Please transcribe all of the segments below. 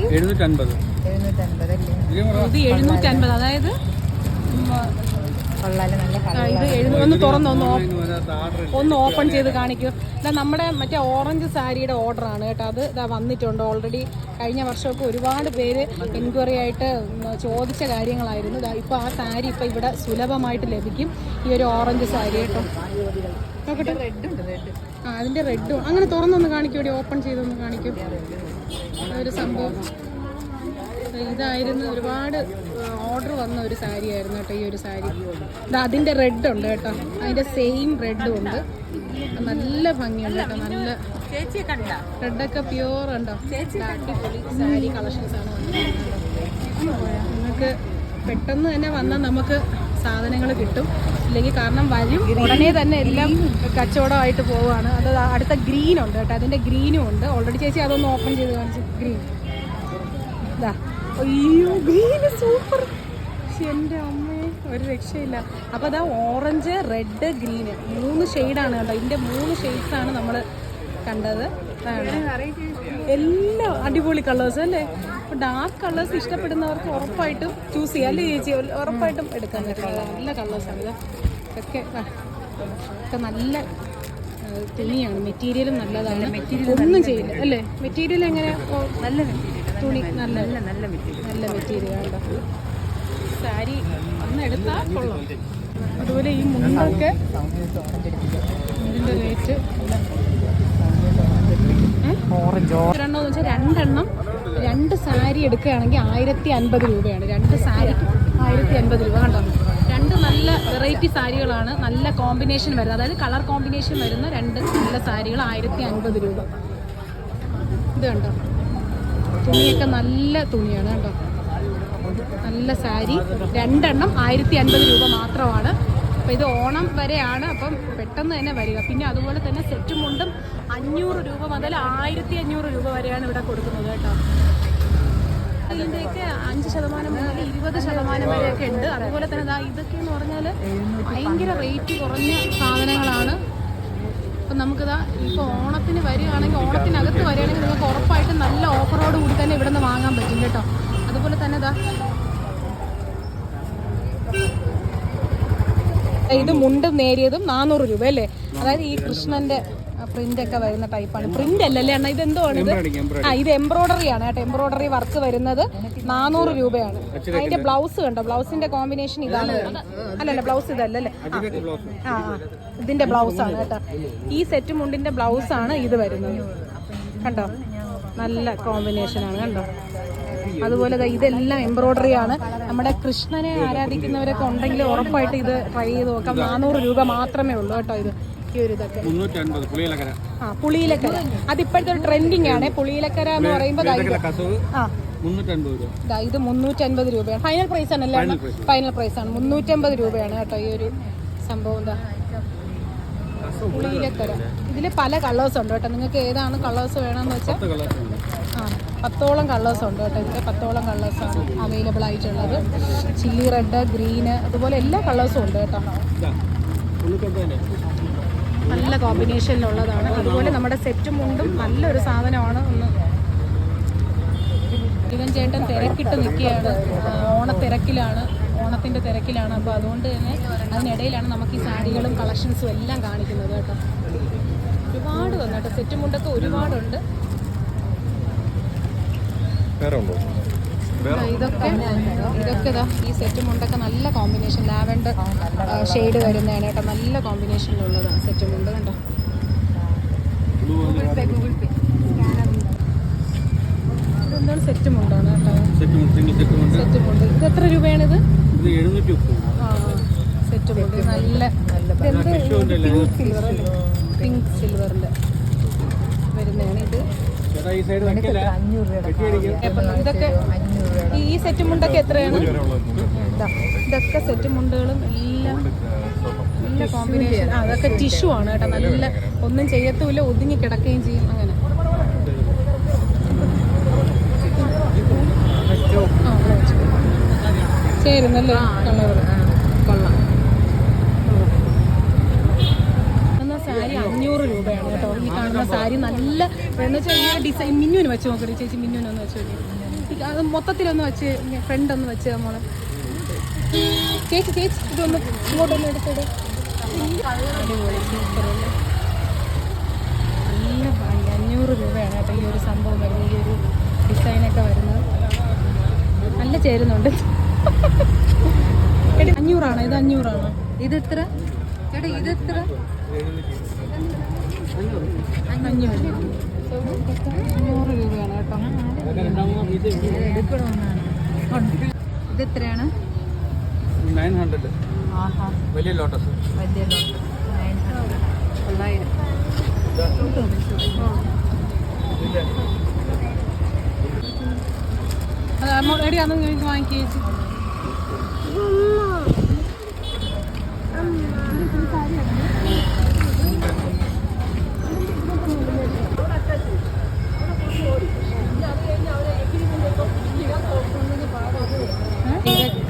ആയിരത്തി എഴുന്നൂറ്റൻപത്. എഴുന്നൂറ്റൻപത് അല്ലേ? ഇത് എഴുന്നൂറ്റി അതായത് ഇത് ഒന്ന് തുറന്ന് ഒന്ന് ഓപ്പൺ ചെയ്ത് കാണിക്കൂ. ഇതാ നമ്മുടെ മറ്റേ ഓറഞ്ച് സാരിയുടെ ഓർഡർ ആണ് കേട്ടോ. അത് ഇതാ വന്നിട്ടുണ്ട് ഓൾറെഡി കഴിഞ്ഞ വർഷമൊക്കെ ഒരുപാട് പേര് എൻക്വയറി ആയിട്ട് ചോദിച്ച കാര്യങ്ങളായിരുന്നു. ഇതാ ഇപ്പോൾ ആ സാരി ഇപ്പോൾ ഇവിടെ സുലഭമായിട്ട് ലഭിക്കും. ഈ ഒരു ഓറഞ്ച് സാരി കേട്ടോ. നോക്കട്ടെ. റെഡ് ഉണ്ട് റെഡ് ആ അതിന്റെ റെഡും അങ്ങനെ തുറന്നൊന്ന് കാണിക്കൂടി ഓപ്പൺ ചെയ്തൊന്ന് കാണിക്കൂ. ഒരു സംഭവം. ഇതായിരുന്നു ഒരുപാട് ഓർഡർ വന്ന ഒരു സാരി ആയിരുന്നു കേട്ടോ ഈ ഒരു സാരി. ഇത് അതിന്റെ റെഡ് ഉണ്ട് കേട്ടോ. അതിന്റെ സെയിം റെഡും ഉണ്ട്. നല്ല ഭംഗിയുണ്ട് കേട്ടോ. നല്ല റെഡൊക്കെ പ്യൂർ ഉണ്ടോ? അടിപൊളി സാരി കളക്ഷൻസ് ആണ് നിങ്ങൾക്ക് പെട്ടെന്ന് തന്നെ വന്നാൽ നമുക്ക് സാധനങ്ങൾ കിട്ടും. ഇല്ലെങ്കിൽ കാരണം വരും. ഉടനെ തന്നെ എല്ലാം കച്ചവടമായിട്ട് പോവുകയാണ്. അത് അടുത്ത ഗ്രീൻ ഉണ്ട് കേട്ടോ. അതിന്റെ ഗ്രീനും ഉണ്ട്. ഓൾറെഡി ചേച്ചി അതൊന്ന് ഓപ്പൺ ചെയ്ത് കാണിച്ചു. ഗ്രീൻ അയ്യോ ഗ്രീൻ സൂപ്പർ എന്റെ അമ്മേ ഒരു രക്ഷയില്ല. അപ്പോൾ അതാ ഓറഞ്ച് റെഡ് ഗ്രീന് മൂന്ന് ഷെയ്ഡാണ് കേട്ടോ. ഇതിന്റെ മൂന്ന് ഷെയ്ഡ്സ് ആണ് നമ്മൾ കണ്ടത്. എല്ലാ അടിപൊളി കളേഴ്സ് അല്ലേ? ഡാർക്ക് കളേഴ്സ് ഇഷ്ടപ്പെടുന്നവർക്ക് ഉറപ്പായിട്ടും ചൂസ് ചെയ്യാം. അല്ലേ ചേച്ചി? ഉറപ്പായിട്ടും എടുക്കാൻ നല്ല കളേഴ്സാണ് ഇത്. ഇതൊക്കെ ഒക്കെ നല്ല തുണിയാണ്. മെറ്റീരിയലും നല്ലതാണ്. ഒന്നും ചെയ്യില്ല. അല്ലേ? മെറ്റീരിയൽ എങ്ങനെ നല്ല മെറ്റീരിയൽ. തുണി നല്ല നല്ല നല്ല മെറ്റീരിയൽ. മെറ്റീരിയൽ ആണ് സാരി അന്ന് എടുത്താൽ കൊള്ളാം. അതുപോലെ ഈ മുണ്ടൊക്കെ ഇതിന്റെ റേറ്റ് ഓറഞ്ച് ഒരെണ്ണം എന്ന് വെച്ചാൽ രണ്ടെണ്ണം രണ്ട് സാരി എടുക്കുകയാണെങ്കിൽ ആയിരത്തി അൻപത് രൂപയാണ്. രണ്ട് സാരിക്ക് ആയിരത്തി അൻപത് രൂപ കണ്ടോ? രണ്ട് നല്ല വെറൈറ്റി സാരികളാണ്. നല്ല കോമ്പിനേഷൻ വരുന്നത്. അതായത് കളർ കോമ്പിനേഷൻ വരുന്ന രണ്ട് നല്ല സാരികൾ ആയിരത്തി അൻപത് രൂപ. ഇത് കണ്ടോ? തുണിയൊക്കെ നല്ല തുണിയാണ് കണ്ടോ? നല്ല സാരി. രണ്ടെണ്ണം ആയിരത്തി അൻപത് രൂപ മാത്രമാണ്. അപ്പോൾ ഇത് ഓണം വരെയാണ്. അപ്പം പെട്ടെന്ന് തന്നെ വരിക. പിന്നെ അതുപോലെ തന്നെ സെറ്റും മുണ്ടും അഞ്ഞൂറ് രൂപ മുതൽ ആയിരത്തി അഞ്ഞൂറ് രൂപ വരെയാണ് ഇവിടെ കൊടുക്കുന്നത് കേട്ടോ. ഇതിന്റെയൊക്കെ അഞ്ച് ശതമാനം മുതൽ ഇരുപത് ശതമാനം വരെയൊക്കെ ഉണ്ട്. അതുപോലെ തന്നെ ഇതൊക്കെ എന്ന് പറഞ്ഞാൽ ഭയങ്കര റേറ്റ് കുറഞ്ഞ സാധനങ്ങളാണ്. അപ്പം നമുക്കിതാ ഇപ്പോൾ ഓണത്തിന് വരികയാണെങ്കിൽ ഓണത്തിനകത്ത് വരികയാണെങ്കിൽ നിങ്ങൾക്ക് ഉറപ്പായിട്ടും നല്ല ഓഫറോട് കൂടി തന്നെ ഇവിടെ നിന്ന് വാങ്ങാൻ പറ്റും കേട്ടോ. അതുപോലെ തന്നെ ഇതാ ഇത് മുണ്ടും നേരിയതും നാനൂറ് രൂപ അല്ലേ? അതായത് ഈ കൃഷ്ണന്റെ പ്രിന്റ് ഒക്കെ വരുന്ന ടൈപ്പാണ്. പ്രിന്റ് അല്ലല്ലേ അണ്ണ ഇത്? എന്തോ ആണ് ഇത് ആ ഇത് എംബ്രോയിഡറി ആണ് കേട്ടോ. എംബ്രോയിഡറി വർക്ക് വരുന്നത് നാനൂറ് രൂപയാണ്. അതിന്റെ ബ്ലൗസ് കണ്ടോ? ബ്ലൗസിന്റെ കോമ്പിനേഷൻ ഇതാണ്. അല്ലല്ല. ബ്ലൗസ് ഇതല്ലല്ലേ? ആ. ഇതിന്റെ ബ്ലൗസ്. ആണ് കേട്ടോ. ഈ സെറ്റ് മുണ്ടിന്റെ ബ്ലൗസ് ആണ് ഇത് വരുന്നത്. കണ്ടോ? നല്ല കോമ്പിനേഷൻ ആണ് കണ്ടോ? അതുപോലെ ഇതെല്ലാം എംബ്രോയിഡറി ആണ്. നമ്മുടെ കൃഷ്ണനെ ആരാധിക്കുന്നവരൊക്കെ ഉണ്ടെങ്കിൽ ഉറപ്പായിട്ട് ഇത് ട്രൈ ചെയ്ത് നോക്കാം. നാനൂറ് രൂപ മാത്രമേ ഉള്ളൂ കേട്ടോ ഇത്. ഈ ഒരു ഇതൊക്കെ ആ പുളിയിലക്കര. അതിപ്പോഴത്തെ ഒരു ട്രെൻഡിങ് ആണ്. പുളിയിലക്കര എന്ന് പറയുമ്പോൾ ആ. ഇത് മുന്നൂറ്റൻപത് രൂപയാണ്. ഫൈനൽ പ്രൈസ് ആണല്ലേ ഫൈനൽ പ്രൈസ് ആണ്. മുന്നൂറ്റമ്പത് രൂപയാണ് കേട്ടോ ഈ ഒരു സംഭവം എന്താ പുളിയിലക്കര. ഇതിൽ പല കളേഴ്സ് ഉണ്ട് കേട്ടോ. നിങ്ങൾക്ക് ഏതാണ് കളേഴ്സ് വേണമെന്ന് വെച്ചാൽ ആ പത്തോളം കളേഴ്സ് ഉണ്ട് കേട്ടോ ഇതിൽ പത്തോളം ആണ് അവൈലബിൾ ആയിട്ടുള്ളത്. ചില്ലി റെഡ് ഗ്രീന് അതുപോലെ എല്ലാ കളേഴ്സും ഉണ്ട് കേട്ടോ. നല്ല കോമ്പിനേഷനിലുള്ളതാണ് അതുപോലെ നമ്മുടെ സെറ്റും മുണ്ടും നല്ലൊരു സാധനമാണ് ഒന്ന് ഇവൻ ചേട്ടൻ തിരക്കിട്ട് നിൽക്കുകയാണ്. ഓണത്തിരക്കിലാണ്. ഓണത്തിന്റെ തിരക്കിലാണ്. അപ്പോൾ അതുകൊണ്ട് തന്നെ അതിനിടയിലാണ് നമുക്ക് ഈ സാരികളും കളക്ഷൻസും എല്ലാം കാണിക്കുന്നത് കേട്ടോ. ഒരുപാട് വന്നു കേട്ടോ. സെറ്റും മുണ്ടൊക്കെ ഒരുപാടുണ്ട്. ഉണ്ടോ? ഇതൊക്കെ ഇതൊക്കെ ഇതാ ഈ സെറ്റ് മുണ്ടൊക്കെ നല്ല കോമ്പിനേഷൻ ലാവൻഡർ ഷെയ്ഡ് വരുന്നതാണ് കേട്ടോ. നല്ല കോമ്പിനേഷനിലുള്ളതാണ് സെറ്റ് മുണ്ട് കണ്ടോ? ഇതെന്താണ് സെറ്റ് മുണ്ടാണ് കേട്ടോ? സെറ്റ് മുണ്ട് സിംഗിൾ സെറ്റ് മുണ്ട്. ഇത് എത്ര രൂപയാണ് ഇത്? സെറ്റ് മുണ്ട്. നല്ല പിങ്ക് സിൽവർ വെട്ടിയടിക്കും ഇത്. ഇതൊക്കെ ഈ സെറ്റ് മുണ്ടൊക്കെ എത്രയാണ്? ഇതാ, ഇതൊക്കെ സെറ്റ് മുണ്ടുകളും എല്ലാം നല്ല കോമ്പിനേഷൻ അതൊക്കെ ടിഷ്യൂ ആണ് കേട്ടോ. നല്ല ഒന്നും ചെയ്യത്തുമില്ല ഒതുങ്ങി കിടക്കുകയും ചെയ്യും അങ്ങനെ. ചേരുന്നല്ലേ? കളർ കൊള്ളാം എന്ന സാരി അഞ്ഞൂറ് രൂപയാണ് കേട്ടോ. ഈ കാണുന്ന സാരി നല്ല എന്ന് വെച്ചാൽ ഈ ഡിസൈൻ മിന്നുവിന് വെച്ച് നോക്കട്ടെ ചേച്ചി മിന്നുവിന് ഒന്ന് വെച്ച് നോക്കി. അത് മൊത്തത്തിലൊന്ന് വെച്ച് ഫ്രണ്ട് ഒന്ന് വെച്ച് നമ്മൾ ചേച്ചി ചേച്ചി ഇതൊന്ന് ഇങ്ങോട്ടൊന്ന് എടുത്തിട്ട് അല്ലേ? നല്ല ഭംഗി. അഞ്ഞൂറ് രൂപയാണ് കേട്ടോ ഈ ഒരു സംഭവം വരുന്നത് ഈ ഒരു ഡിസൈനൊക്കെ വരുന്നത്. നല്ല ചേരുന്നുണ്ട്. അഞ്ഞൂറാണോ? ഇത് അഞ്ഞൂറാണോ? ഇത് എത്ര? ചേട്ടാ ഇത് എത്ര? അഞ്ഞൂറ് രൂപയാണ് കേട്ടോ ഇത് എത്രയാണ് നയൻ ഹൺഡ്രഡ്. വലിയ ലോട്ടസ്. വലിയ തൊള്ളായിരം അത് അമ്മ എടി അന്ന് എനിക്ക് വാങ്ങിക്കുക ചേച്ചി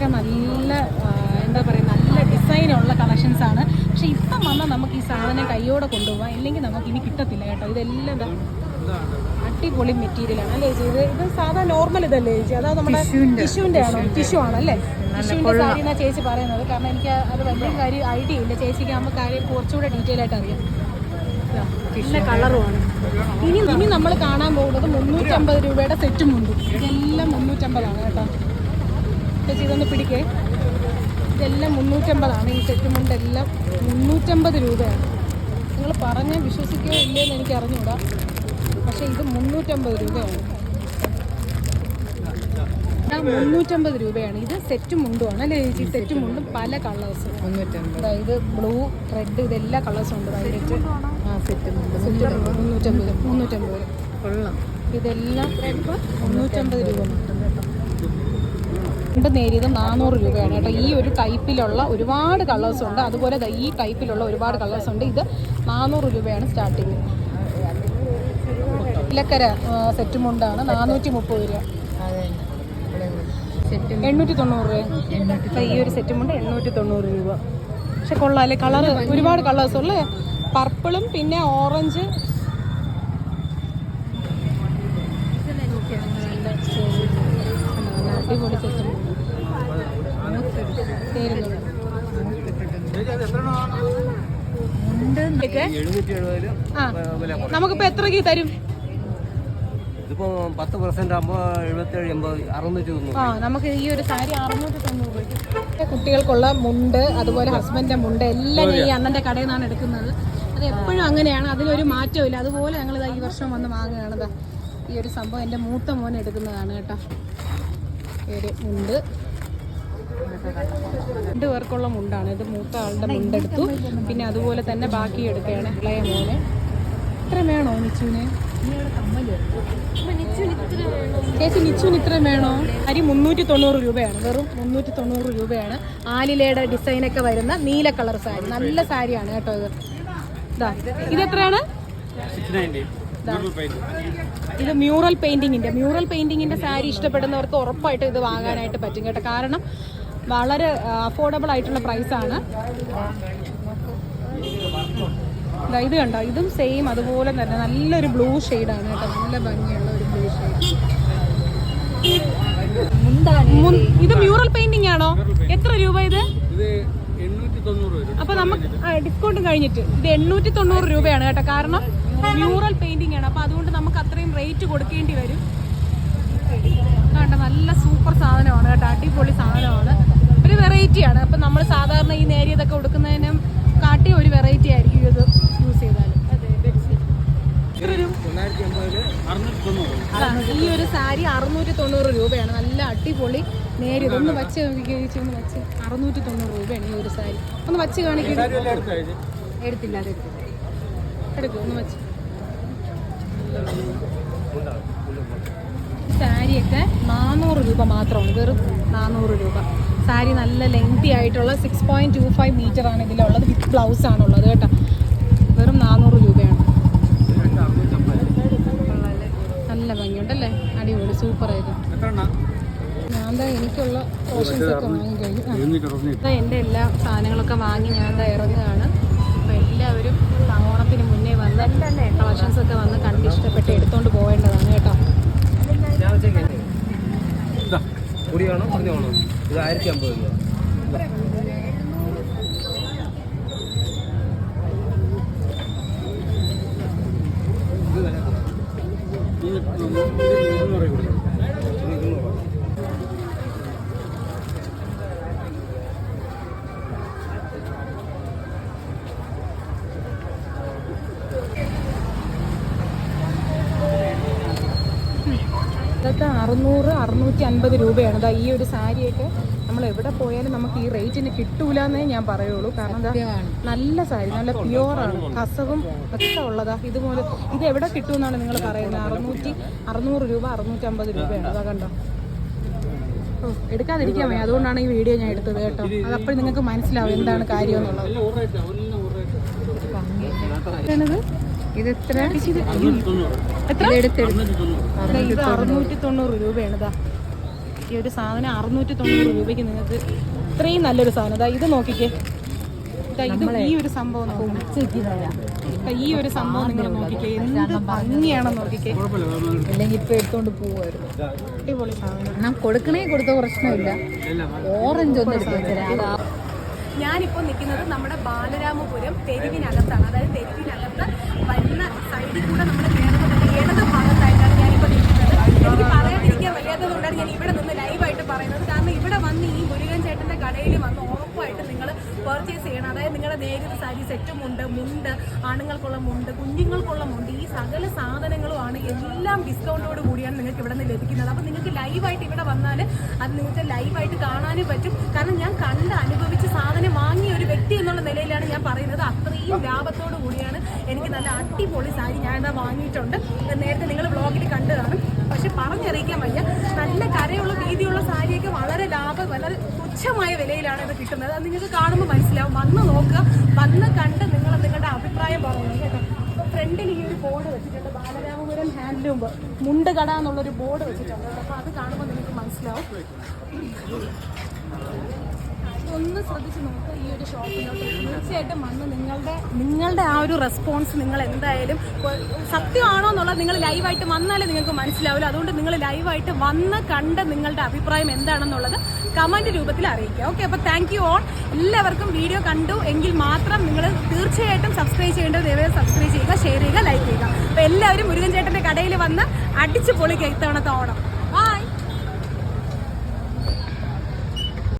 ഇതൊക്കെ നല്ല എന്താ പറയുക നല്ല ഡിസൈനുള്ള കളക്ഷൻസ് ആണ്. പക്ഷെ ഇപ്പം വന്നാൽ നമുക്ക് ഈ സാധനം കൈയോടെ കൊണ്ടുപോകാം ഇല്ലെങ്കിൽ നമുക്ക് ഇനി കിട്ടത്തില്ല കേട്ടോ. ഇതെല്ലാം അടിപൊളി മെറ്റീരിയലാണ് അല്ലേ ചേച്ചി? ഇത് ഇത് സാധാ നോർമൽ ഇതല്ലേ ചേച്ചി? അതാ നമ്മുടെ ടിഷ്യൂവിന്റെ ആണോ? ടിഷ്യൂ ആണല്ലേ? ടിഷ്യൂവിന്റെ സാരി എന്നാ ചേച്ചി പറയുന്നത്. കാരണം എനിക്ക് അത് വലിയ കാര്യം ഐഡിയ ഇല്ല. ചേച്ചിക്ക് ആകുമ്പോൾ കാര്യം കുറച്ചുകൂടെ ഡീറ്റെയിൽ ആയിട്ട് അറിയാം. ഇതാ, നല്ല കളറുമാണ് ഇനി ഇനി നമ്മൾ കാണാൻ പോകുന്നത് മുന്നൂറ്റമ്പത് രൂപയുടെ സെറ്റും ഉണ്ട്. ഇതെല്ലാം മുന്നൂറ്റമ്പതാണ് കേട്ടോ. ചേച്ചി ഇതൊന്ന് പിടിക്കേ. ഇതെല്ലാം മുന്നൂറ്റമ്പതാണ്. ഈ സെറ്റും എല്ലാം മുന്നൂറ്റമ്പത് രൂപയാണ്. നിങ്ങൾ പറഞ്ഞ് വിശ്വസിക്കുകയോ ഇല്ലയെന്ന് എനിക്ക് അറിഞ്ഞൂടാ പക്ഷേ ഇത് മുന്നൂറ്റമ്പത് രൂപയാണ്. മുന്നൂറ്റമ്പത് രൂപയാണ്. ഇത് സെറ്റ് മുണ്ടുമാണ് അല്ലേ? ചേച്ചി സെറ്റ് മുണ്ടും പല കളേഴ്സും അതായത് ബ്ലൂ റെഡ് ഇതെല്ലാ കളേഴ്സും ഉണ്ട്. സെറ്റ് മുന്നൂറ്റമ്പത്. മുന്നൂറ്റമ്പത്. കൊള്ളാം. ഇതെല്ലാം മുന്നൂറ്റമ്പത് രൂപ. മാത്രം രണ്ട് നേരിയത് നാനൂറ് രൂപയാണ് കേട്ടോ. ഈ ഒരു ടൈപ്പിലുള്ള ഒരുപാട് കളേഴ്സ് ഉണ്ട്. അതുപോലെ ഈ ടൈപ്പിലുള്ള ഒരുപാട് കളേഴ്സ് ഉണ്ട്. ഇത് നാനൂറ് രൂപയാണ് സ്റ്റാർട്ടിങ് ഇലക്കര സെറ്റ് മുണ്ടാണ് നാനൂറ്റി മുപ്പത് രൂപ. എണ്ണൂറ്റി തൊണ്ണൂറ് രൂപ ഈ ഒരു സെറ്റ് മുണ്ട് എണ്ണൂറ്റി തൊണ്ണൂറ് രൂപ. പക്ഷെ കൊള്ളാം അല്ലേ? കളർ ഒരുപാട് കളേഴ്സ് ഉള്ളേ പർപ്പിളും പിന്നെ ഓറഞ്ച് അടിപൊളി സെറ്റ് ചേരുന്നത് ഉണ്ട്. എത്ര നമുക്കിപ്പോ എത്രക്ക് തരും? ഇതിപ്പോ പത്ത് പെർസെന്റ് ആകുമ്പോ എഴുപത്തേഴ് എൺപത് അറുന്നൂറ്റി ആ നമുക്ക് ഈ ഒരു സാരി അറുന്നൂറ്റി തൊണ്ണൂറ് കുട്ടികൾക്കുള്ള മുണ്ട് അതുപോലെ ഹസ്ബൻഡിന്റെ മുണ്ട് എല്ലാം ഞാൻ ഈ അണ്ണന്റെ കടയിൽ നിന്നാണ് എടുക്കുന്നത്. അത് എപ്പോഴും അങ്ങനെയാണ് അതിലൊരു മാറ്റമില്ല അതുപോലെ ഞങ്ങൾ ഈ വർഷം വന്ന് വാങ്ങുകയാണ് ഈ ഒരു സംഭവം എന്റെ മൂത്ത മോൻ എടുക്കുന്നതാണ് കേട്ടോ. ഒരു മുണ്ട്. രണ്ട് പേർക്കുള്ള മുണ്ടാണ്. ഇത് മൂത്ത ആളുടെ മുണ്ടെടുത്തു. പിന്നെ അതുപോലെ തന്നെ ബാക്കി എടുക്കുകയാണ് ഇളയ മോനെ. ഇത്ര വേണോ നിച്ചുവിന് ചേച്ചി നിച്ചുവിന് ഇത്ര വേണോ? അരി മുന്നൂറ്റി തൊണ്ണൂറ് രൂപയാണ്. വെറും മുന്നൂറ്റി തൊണ്ണൂറ് രൂപയാണ്. ആലിലയുടെ ഡിസൈനൊക്കെ വരുന്ന നീല കളർ സാരി. നല്ല സാരിയാണ് കേട്ടോ ഇത്. ഇതാ ഇത് എത്രയാണ്? സിക്സ് നയന്റി ഇത് മ്യൂറൽ പെയിന്റിങ്ങിന്റെ മ്യൂറൽ പെയിന്റിങ്ങിന്റെ സാരി ഇഷ്ടപ്പെടുന്നവർക്ക് ഉറപ്പായിട്ട് ഇത് വാങ്ങാനായിട്ട് പറ്റും കേട്ടോ. കാരണം വളരെ അഫോർഡബിൾ ആയിട്ടുള്ള പ്രൈസ് ആണ്. ദാ ഇത് കണ്ടോ? ഇതും സെയിം അതുപോലെ തന്നെ നല്ലൊരു ബ്ലൂ ആണ് കേട്ടോ. നല്ല ഭംഗിയുള്ള ഒരു ബ്ലൂ ഷെയ്ഡ് ഇത് മ്യൂറൽ പെയിന്റിംഗ് ആണോ? എത്ര രൂപ ഇത്? അപ്പൊ നമുക്ക് ഡിസ്കൗണ്ട് കഴിഞ്ഞിട്ട്. ഇത് എണ്ണൂറ്റി തൊണ്ണൂറ് രൂപയാണ് കേട്ടോ. കാരണം മ്യൂറൽ പെയിന്റിംഗ് ആണ്. അപ്പൊ അതുകൊണ്ട് നമുക്ക് അത്രയും റേറ്റ് കൊടുക്കേണ്ടി വരും. കണ്ട? നല്ല സൂപ്പർ സാധനമാണ് കേട്ടോ. അടിപൊളി സാധനമാണ്. ഒരു വെറൈറ്റി ആണ്. അപ്പം നമ്മൾ സാധാരണ ഈ നേരിയതൊക്കെ കൊടുക്കുന്നതിനും കാട്ടി ഒരു വെറൈറ്റി ആയിരിക്കും ഇത് യൂസ് ചെയ്താൽ ഈ ഒരു സാരി അറുന്നൂറ്റി തൊണ്ണൂറ് രൂപയാണ്. നല്ല അടിപൊളി നേരിയത് ഒന്ന് വച്ച് നോക്കി ഒന്ന് വച്ച്. അറുന്നൂറ്റി തൊണ്ണൂറ് രൂപയാണ് ഈ ഒരു സാരി. ഒന്ന് വച്ച് കാണിക്കുക എടുത്തില്ല അത് എടുത്തില്ല. എടുക്കും ഒന്ന് വച്ച്. സാരിയൊക്കെ നാനൂറ് രൂപ മാത്രമാണ്. വെറും നാനൂറ് രൂപ. സാരി നല്ല ലെങ്തി ആയിട്ടുള്ള six point two five metre ആണ് ഇതിലുള്ളത് വിത്ത് ബ്ലൗസ് ആണുള്ളത് കേട്ടോ. വെറും നാനൂറ് രൂപയാണ്. നല്ല ഭംഗിയുണ്ടല്ലേ? അടിപൊളി സൂപ്പർ ആയിരുന്നു. എത്ര എണ്ണ ഞാൻ എന്താ എനിക്കുള്ള ഓപ്ഷൻസ് ഒക്കെ വാങ്ങിക്കഴിഞ്ഞു. എഴുന്നൂറ്റി എന്റെ എല്ലാ സാധനങ്ങളൊക്കെ വാങ്ങി ഞാൻ എന്താ ഇറങ്ങുകയാണ്. അപ്പോൾ എല്ലാവരും ഓണത്തിന് മുന്നേ വന്ന് കളക്ഷൻസ് ഒക്കെ വന്ന് കണ്ടിഷ്ടപ്പെട്ട് എടുത്തുകൊണ്ട് എടുത്തോണ്ട് പോവേണ്ടതാണ് കേട്ടോ. ഇതാ വേണോ കുറഞ്ഞ വേണോ ഇത് ആയിരത്തി അമ്പത് രൂപ. ഇത് വില ഇത് ഇരുന്നൂറ് കൊടുക്കണം ഇത് ഇരുന്നൂറ് ഇതൊക്കെ അറുന്നൂറ് അറുന്നൂറ്റി അൻപത് രൂപയാണ്. ഇതാ ഈ ഒരു സാരിയൊക്കെ നമ്മൾ എവിടെ പോയാലും നമുക്ക് ഈ റേറ്റിന് കിട്ടൂലെന്നേ ഞാൻ പറയുള്ളൂ. കാരണം എന്താ? നല്ല സാരി നല്ല പ്യുവറാണ്. കസവും ഒക്കെ ഉള്ളതാ. ഇതുപോലെ ഇത് എവിടെ കിട്ടുമെന്നാണ് നിങ്ങൾ പറയുന്നത്? അറുന്നൂറ്റി അറുന്നൂറ് രൂപ അറുന്നൂറ്റി അമ്പത് രൂപയാണ്. അതാ കണ്ടോ? ഓ എടുക്കാതിരിക്കാൻ വയ്യ. അതുകൊണ്ടാണ് ഈ വീഡിയോ ഞാൻ എടുത്തത് കേട്ടോ. അതപ്പോൾ നിങ്ങൾക്ക് മനസ്സിലാവും എന്താണ് കാര്യം എന്നുള്ളത്? ഇത് എത്ര? ഇത് അറുന്നൂറ്റി തൊണ്ണൂറ്? രൂപയാണ് ഇതാ. ഈ ഒരു സാധനം അറുന്നൂറ്റി തൊണ്ണൂറ് രൂപയ്ക്ക് നിങ്ങൾക്ക് ഇത്രയും നല്ലൊരു സാധനം. ഇതാ ഇത് നോക്കിക്കേ. ഇതാ ഇത് ഈ ഒരു സംഭവം ദാ ഈ ഒരു സംഭവം നിങ്ങൾ നോക്കിക്കേ. എന്ത് ഭംഗിയാണെന്ന് നോക്കിക്കേ. അല്ലെങ്കിൽ ഇപ്പൊ എടുത്തോണ്ട് പോവായിരുന്നു. അടിപൊളി സാധനം. ഞാൻ കൊടുക്കണേ കൊടുത്ത പ്രശ്നമില്ല. ഓറഞ്ച് ഒന്നും എടുത്ത് ഞാനിപ്പോൾ നിൽക്കുന്നത് നമ്മുടെ ബാലരാമപുരം തെരുവിനകത്താണ്. അതായത് തെരുവിനകത്ത് വരുന്ന സൈഡിൽ കൂടെ നമ്മുടെ കേരളത്തിന്റെ ഇടത് ഭാഗത്തായിട്ടാണ് ഞാനിപ്പോൾ നിൽക്കുന്നത്. എനിക്ക് പറയാതിരിക്കാൻ വയ്യാത്തതുകൊണ്ടാണ് ഞാൻ ഇവിടെ നിന്ന് ലൈവായിട്ട് പറയുന്നത്. കാരണം ഇവിടെ വന്ന് ഈ മുരുകൻ ചേട്ടന്റെ കടയിൽ വന്ന് ഉറപ്പായിട്ട് നിങ്ങൾ പർച്ചേസ് ചെയ്യണം. അതായത് നിങ്ങളുടെ നേരിട്ട് സാരി സെറ്റും ഉണ്ട് മുണ്ട് ആണുങ്ങൾക്കുള്ള മുണ്ട് കുഞ്ഞുങ്ങൾക്കുള്ള മുണ്ട്. ഈ സകല സാധനങ്ങളുമാണ് എല്ലാം ഡിസ്കൗണ്ടോട് കൂടിയാണ് നിങ്ങൾക്ക് ഇവിടെ നിന്ന് ലഭിക്കുന്നത്. അപ്പോൾ നിങ്ങൾക്ക് ലൈവായിട്ട് ഇവിടെ വന്നാൽ അത് നിങ്ങൾക്ക് ലൈവായിട്ട് കാണാനും പറ്റും. കാരണം ഞാൻ കണ്ട് അനുഭവിച്ച് സാധനം വാങ്ങിയ ഒരു വ്യക്തി എന്നുള്ള നിലയിലാണ് ഞാൻ പറയുന്നത്. അത്രയും ലാഭത്തോടു കൂടിയാണ് എനിക്ക് നല്ല അടിപൊളി സാരി ഞാൻ ഇതാ വാങ്ങിയിട്ടുണ്ട്. നേരത്തെ നിങ്ങൾ വ്ളോഗിൽ കണ്ടതാണ്. കാണും പക്ഷെ പറഞ്ഞറിയിക്കാൻ വയ്യ. നല്ല കരയുള്ള വളരെ തുച്ഛമായ വിലയിലാണ് ഇത് കിട്ടുന്നത്. അത് നിങ്ങൾക്ക് കാണുമ്പോൾ മനസ്സിലാവും. വന്ന് നോക്കുക. വന്ന് കണ്ട് നിങ്ങൾ നിങ്ങളുടെ അഭിപ്രായം പറഞ്ഞു കേട്ടോ. ഫ്രണ്ടിൽ ഈ ഒരു ബോർഡ് വെച്ചിട്ടുണ്ട്. ബാലരാമപുരം ഹാൻഡ്ലൂം മുണ്ട് കട എന്നുള്ളൊരു ബോർഡ് വെച്ചിട്ടുണ്ട്. അപ്പോൾ അത് കാണുമ്പോൾ നിങ്ങൾക്ക് മനസ്സിലാവും. ഒന്ന് ശ്രദ്ധിച്ച് നോക്കുക ഈ ഒരു ഷോപ്പിലോട്ട്. തീർച്ചയായിട്ടും വന്ന് നിങ്ങളുടെ നിങ്ങളുടെ ആ ഒരു റെസ്പോൺസ് നിങ്ങൾ എന്തായാലും സത്യമാണോ എന്നുള്ളത് നിങ്ങൾ ലൈവായിട്ട് വന്നാലേ നിങ്ങൾക്ക് മനസ്സിലാവില്ല അതുകൊണ്ട് നിങ്ങൾ ലൈവായിട്ട് വന്ന് കണ്ട് നിങ്ങളുടെ അഭിപ്രായം എന്താണെന്നുള്ളത് കമന്റ് രൂപത്തിൽ അറിയിക്കുക. ഓക്കെ അപ്പോൾ താങ്ക് യു ഓൾ എല്ലാവർക്കും വീഡിയോ കണ്ടു എങ്കിൽ മാത്രം നിങ്ങൾ തീർച്ചയായിട്ടും സബ്സ്ക്രൈബ് ചെയ്യേണ്ടത് ദയവായി സബ്സ്ക്രൈബ് ചെയ്യുക ഷെയർ ചെയ്യുക ലൈക്ക് ചെയ്യുക. അപ്പോൾ എല്ലാവരും മുരുകൻ ചേട്ടന്റെ കടയിൽ വന്ന് അടിച്ച് പൊളിക്കുക ഇത്തവണത്തെ ഓണം.